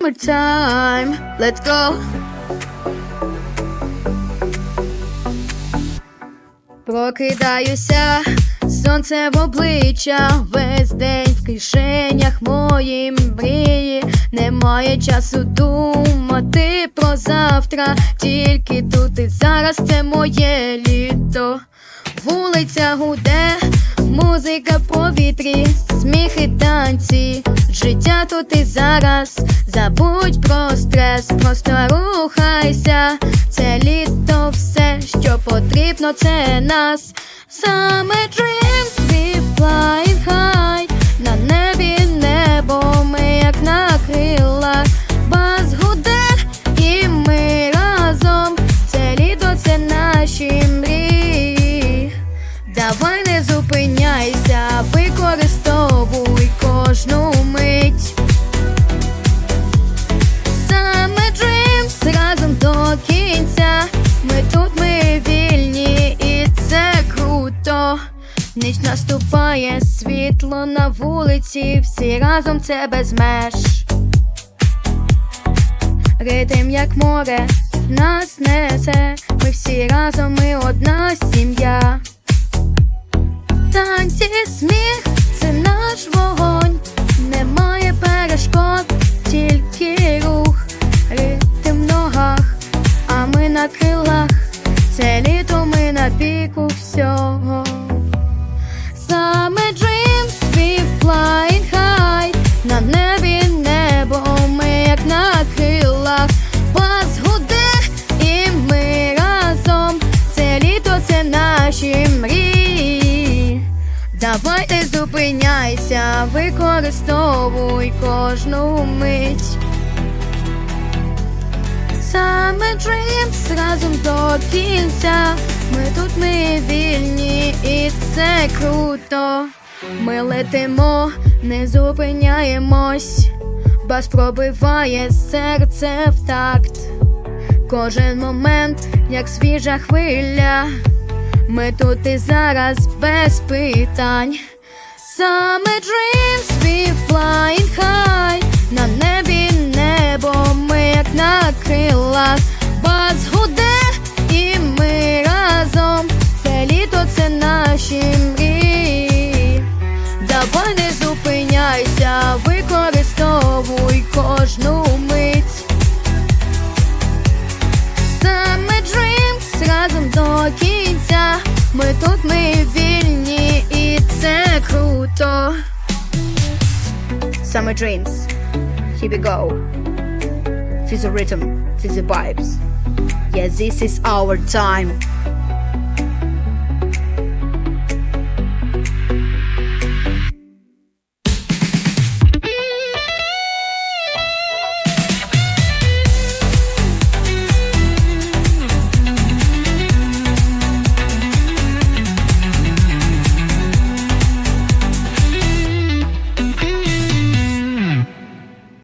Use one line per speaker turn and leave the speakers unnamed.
Time, let's go. Прокидаюся, сонце в обличчя, весь день в кишенях мої мрії. Немає часу думати про завтра, тільки тут і зараз це моє літо. Вулиця гуде, музика повітрі, сміх і танці, життя тут і зараз. Забудь про стрес, просто рухайся. Це літо все, що потрібно, це нас. Саме Ніч наступає, світло на вулиці, всі разом це без меж. Ритм, як море, нас несе. Ми всі разом, ми одна сім'я. Танці, сміх, це наш вогонь. Немає перешкод, тільки рух, ритм в ногах, а ми на крилах. Зупиняйся, використовуй кожну мить. Саме Dreams разом до кінця. Ми тут ми вільні, і це круто. Ми летимо, не зупиняємось, бас пробиває серце в такт. Кожен момент, як свіжа хвиля. Ми тут і зараз без питань. Саме dreams we flying high На небі небо, ми як на крилах. Бас гуде, і ми разом. Це літо, це наші мрії. Давай не зупиняйся, використовуй кожну мить. Саме Dreams разом до кінця. Ми тут, So, summer dreams. Here we go. Feel the rhythm, feel the vibes. Yeah, this is our time.